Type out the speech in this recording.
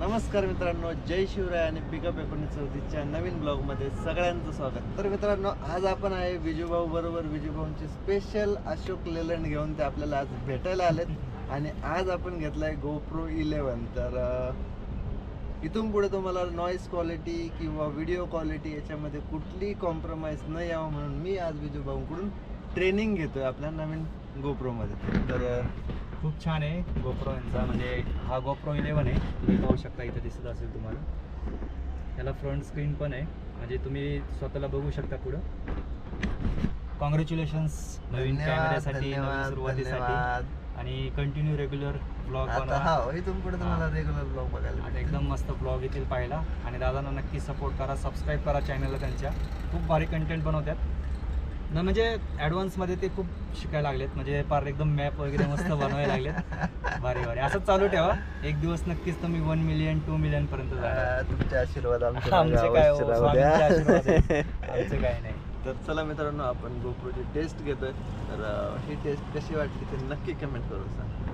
नमस्कार मित्रांनो जय शिवराय आणि पिकअप एकोणीस चौतीसच्या नवीन ब्लॉगमध्ये सगळ्यांचं स्वागत. तर मित्रांनो आज आपण आहे विजूभाऊ बरोबर विजूभाऊंची स्पेशल अशोक लेलंड घेऊन ते आपल्याला आज भेटायला आलेत. आणि आज आपण घेतलाय गोप्रो इलेवन तर इथून पुढे तुम्हाला नॉईस क्वालिटी किंवा व्हिडिओ क्वालिटी याच्यामध्ये कुठली कॉम्प्रोमाइज न यावं म्हणून मी आज विजूभाऊंकडून ट्रेनिंग घेतोय आपल्या नवीन गोप्रोमध्ये तर खूप छान आहे. गोप्रो यांचा म्हणजे हा गोप्रो इलेवन आहे. तुम्ही पाहू शकता इथं दिसत असेल तुम्हाला. याला फ्रंट स्क्रीन पण आहे. म्हणजे तुम्ही स्वतःला बघू शकता पुढं. कॉंग्रॅच्युलेशन्स नवीन कॅमेऱ्यासाठी नवीन सुरुवातीसाठी. आणि कंटिन्यू रेग्युलर ब्लॉग हा इथून पुढे तुम्हाला. रेग्युलर ब्लॉग बघायला भेटेल. एकदम मस्त ब्लॉग येतील पाहायला. आणि दादांना नक्की सपोर्ट करा सबस्क्राईब करा चॅनलला त्यांच्या. खूप भारी कंटेंट बनवतात. न म्हणजे ॲडव्हान्समध्ये ते खूप शिकायला लागलेत. म्हणजे पार एकदम मॅप वगैरे मस्त बनवायला लागलेत. भारी भारी. असंच चालू ठेवा. एक दिवस नक्कीच तुम्ही वन मिलियन टू मिलियन पर्यंत जाणार. आ, तुमचे आशीर्वाद आमच्या आमचे काय हो, राहू द्या. स्वामींचे आशीर्वाद आहे. आमचं काय नाही. तर चला मित्रांनो आपण गोप्रोची टेस्ट घेतोय. तर अं, ही टेस्ट कशी वाटली ते नक्की कमेंट करून सांग.